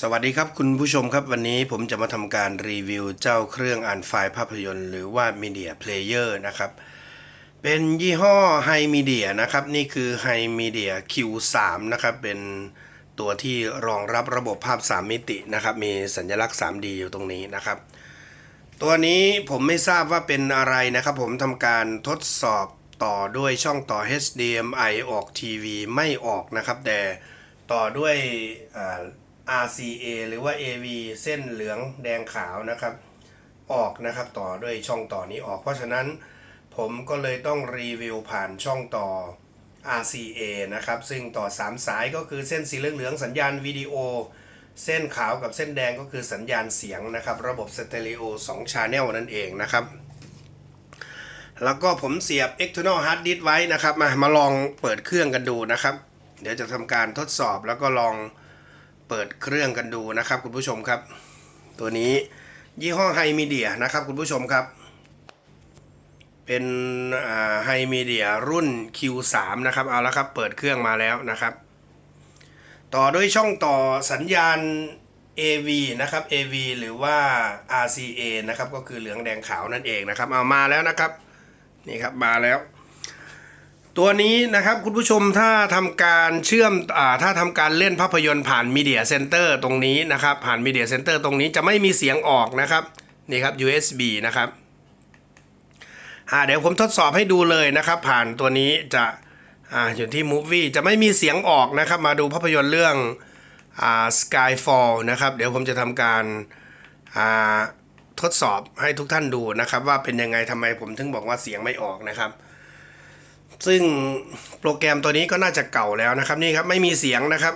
สวัสดีครับคุณผู้ชมครับวันนี้ผมจะมาทำการรีวิวเจ้าเครื่องอ่านไฟล์ภาพยนตร์ หรือว่า Media Player นะครับ เป็นยี่ห้อ Hi Media นะครับ นี่คือ Hi Media Q3 นะครับ เป็นตัวที่รองรับระบบภาพ 3 มิตินะครับ มีสัญลักษณ์ 3D อยู่ตรงนี้นะครับ ตัวนี้ผมไม่ทราบว่าเป็นอะไรนะครับ ผมทำการทดสอบต่อด้วยช่องต่อ HDMI ออกทีวีไม่ออกนะครับ แต่ต่อด้วยอ่า RCA หรือว่า AV เส้นเหลืองแดงขาวนะครับ ออกนะครับต่อด้วยช่องต่อนี้ออก เพราะฉะนั้นผมก็เลยต้องรีวิวผ่านช่องต่อ RCA นะครับ ซึ่งต่อ 3 สายก็คือเส้นสีเหลืองๆสัญญาณวิดีโอ เส้นขาวกับเส้นแดงก็คือสัญญาณเสียงนะครับ ระบบสเตอริโอ2 Channel นั่นเองนะครับ แล้วก็ผมเสียบ external hard disk ไว้นะครับ มามาลองเปิดเครื่องกันดูนะครับ เดี๋ยวจะทำการทดสอบแล้วก็ลอง เปิดเครื่องกันดูนะครับคุณผู้ชมครับ ตัวนี้ยี่ห้อไฮมีเดียนะครับคุณผู้ชมครับ เป็นไฮมีเดียรุ่น Q3 นะครับเอาละครับเปิดเครื่องมาแล้วนะครับ ต่อด้วยช่องต่อสัญญาณ AV นะครับ AV หรือว่า RCA นะครับก็คือเหลืองแดงขาวนั่นเองนะครับเอามาแล้วนะครับนี่ครับมาแล้ว ตัวนี้นะครับคุณผู้ชมถ้าทำการเชื่อมอ่าถ้าทำการเล่นภาพยนตร์ผ่าน Media Center ตอร์ตรงนี้นะครับ ผ่าน Media Center ตรงนี้จะไม่มีเสียงออกนะครับนี่ครับ USB นะครับอ่าเดี๋ยวผมทดสอบให้ดูเลยนะครับ ผ่านตัวนี้จะอ่าอยู่ที่ Movie จะไม่มีเสียงออกนะครับ มาดูภาพยนตร์เรื่องอ่า Skyfall นะครับ เดี๋ยวผมจะทำการอ่าทดสอบให้ทุกท่านดูนะครับ ว่าเป็นยังไงทำไมผมถึงบอกว่าเสียงไม่ออกนะครับ ซึ่งโปรแกรมตัวนี้ก็น่าจะเก่าแล้วนะครับนี่ครับไม่มีเสียงนะครับ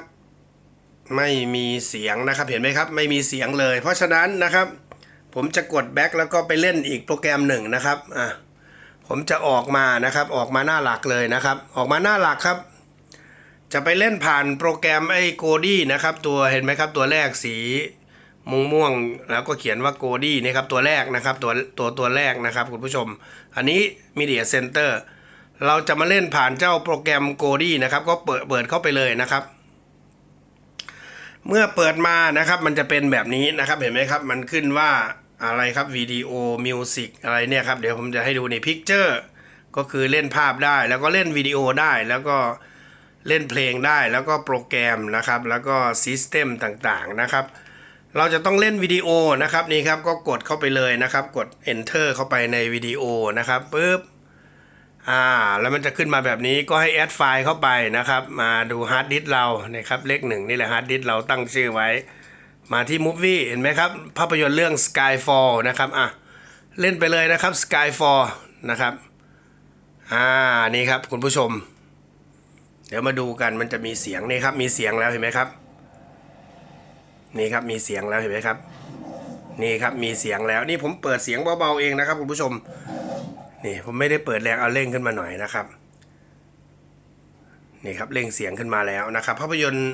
ไม่มีเสียงนะครับเห็นไหมครับ ไม่มีเสียงเลย เพราะฉะนั้นนะครับ ผมจะกดแบ็คแล้วก็ไปเล่นอีกโปรแกรมหนึ่งนะครับอะผมจะออกมานะครับ ออกมาหน้าหลักเลยนะครับ ออกมาหน้าหลักครับ จะไปเล่นผ่านโปรแกรมไอ้โกดี้นะครับ ตัวเห็นไหมครับ ตัวแรกสีม่วงม่วงๆแล้วก็เขียนว่าโกดี้นี่ครับตัวแรกนะครับตัวตัวตัวแรกนะครับคุณผู้ชม อันนี้ Media Center เราจะมาเล่นผ่านเจ้าโปรแกรม g o d y นะครับ ก็เปิดเปิดเข้าไปเลยนะครับ เมื่อเปิดมานะครับ มันจะเป็นแบบนี้นะครับเห็นไหมครับ มันขึ้นว่าอะไรครับวิดีโอมิวสิกอะไรเนี่ยครับ เดี๋ยวผมจะให้ดูในพิกเจอร์ก็คือเล่นภาพได้ แล้วก็เล่นวิดีโอได้แล้วก็เล่นเพลงได้แล้วก็โปรแกรมนะครับ แล้วก็ซิสเต็มต่างๆนะครับ เราจะต้องเล่นวิดีโอนะครับนี่ครับก็กดเข้าไปเลยนะครับ กด enter เข้าไปในวิดีโอนะครับปุ๊บ อ่าแล้วมันจะขึ้นมาแบบนี้ก็ให้แอดไฟล์เข้าไปนะครับ มาดูฮาร์ดดิสก์เราเนี่ยครับเลขหนึ่งนี่แหละฮาร์ดดิสก์เราตั้งชื่อไว้ มาที่ Movie เห็นไหมครับ ภาพยนตร์เรื่อง Skyfall นะครับอะเล่นไปเลยนะครับ Skyfall นะครับอ่านี่ครับคุณผู้ชม เดี๋ยวมาดูกันมันจะมีเสียงนี่ครับมีเสียงแล้วเห็นไหมครับ นี่ครับมีเสียงแล้วเห็นไหมครับ นี่ครับมีเสียงแล้วนี่ผมเปิดเสียงเบาๆเองนะครับคุณผู้ชม นี่ผมไม่ได้เปิดแรงเอาเร่งขึ้นมาหน่อยนะครับนี่ครับเร่งเสียงขึ้นมาแล้วนะครับภาพยนตร์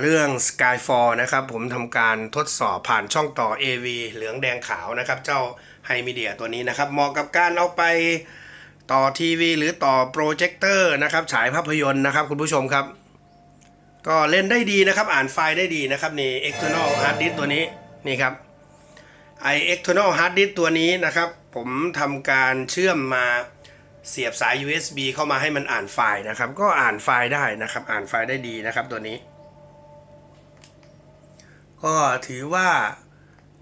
เรื่อง Skyfall นะครับผมทำการทดสอบผ่านช่องต่อ AV เหลืองแดงขาวนะครับ เจ้าไฮมีเดียตัวนี้นะครับเหมาะกับการเอาไปต่อทีวีหรือต่อโปรเจคเตอร์นะครับฉายภาพยนตร์นะครับคุณผู้ชมครับ ก็เล่นได้ดีนะครับอ่านไฟล์ได้ดีนะครับนี่ external hard disk ตัวนี้นี่ครับ i external hard disk ตัวนี้นะครับ ผมทำการเชื่อมมาเสียบสาย USB เข้ามาให้มันอ่านไฟล์นะครับ ก็อ่านไฟล์ได้นะครับ อ่านไฟล์ได้ดีนะครับตัวนี้ ก็ถือว่า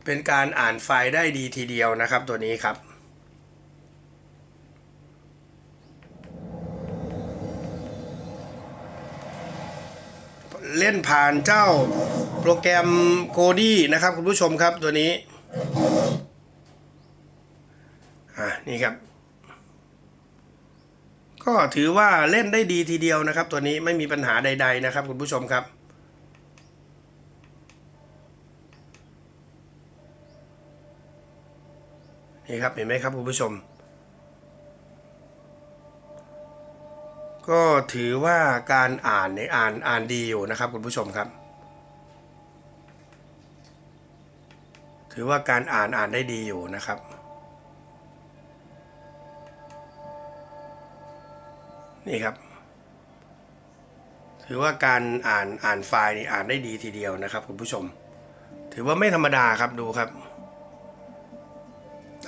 เป็นการอ่านไฟล์ได้ดีทีเดียวนะครับตัวนี้ครับเล่นผ่านเจ้าโปรแกรม g o d y นะครับคุณผู้ชมครับตัวนี้ อะนี่ครับ ก็ถือว่าเล่นได้ดีทีเดียวนะครับ ตัวนี้ไม่มีปัญหาใด ๆ นะครับ คุณผู้ชมครับนี่ครับเห็นไหมครับคุณผู้ชม ก็ถือว่าการอ่านเนี่ยอ่านอ่านดีอยู่นะครับ คุณผู้ชมครับ ถือว่าการอ่านอ่านได้ดีอยู่นะครับ นี่ครับ ถือว่าการอ่านอ่านไฟล์นี่อ่านได้ดีทีเดียวนะครับคุณผู้ชม ถือว่าไม่ธรรมดาครับดูครับ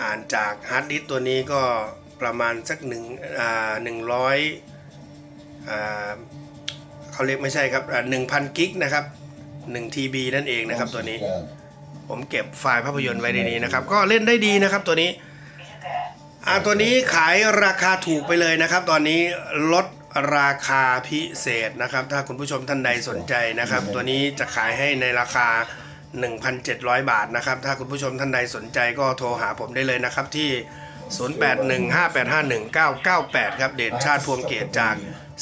อ่านจากฮาร์ดดิสตัวนี้ก็ประมาณสักหนึ่งอ่าหนึ่งร้อยอ่าเขาเรียกไม่ใช่ครับหนึ่งพันกิกนะครับหนึ่งทีบีนั่นเองนะครับตัวนี้ ผมเก็บไฟล์ภาพยนตร์ไว้ในนี้นะครับ ก็เล่นได้ดีนะครับตัวนี้ อ่าตัวนี้ขายราคาถูกไปเลยนะครับ ตอนนี้ลดราคาพิเศษนะครับ ถ้าคุณผู้ชมท่านใดสนใจนะครับ ตัวนี้จะขายให้ในราคา 1,700 บาทนะครับ ถ้าคุณผู้ชมท่านใดสนใจก็โทรหาผมได้เลยนะครับที่ 0815851998 ครับ เดชชาติพวงเกตจาก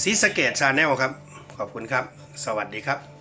ซีสเกตชาแนลครับ ขอบคุณครับ สวัสดีครับ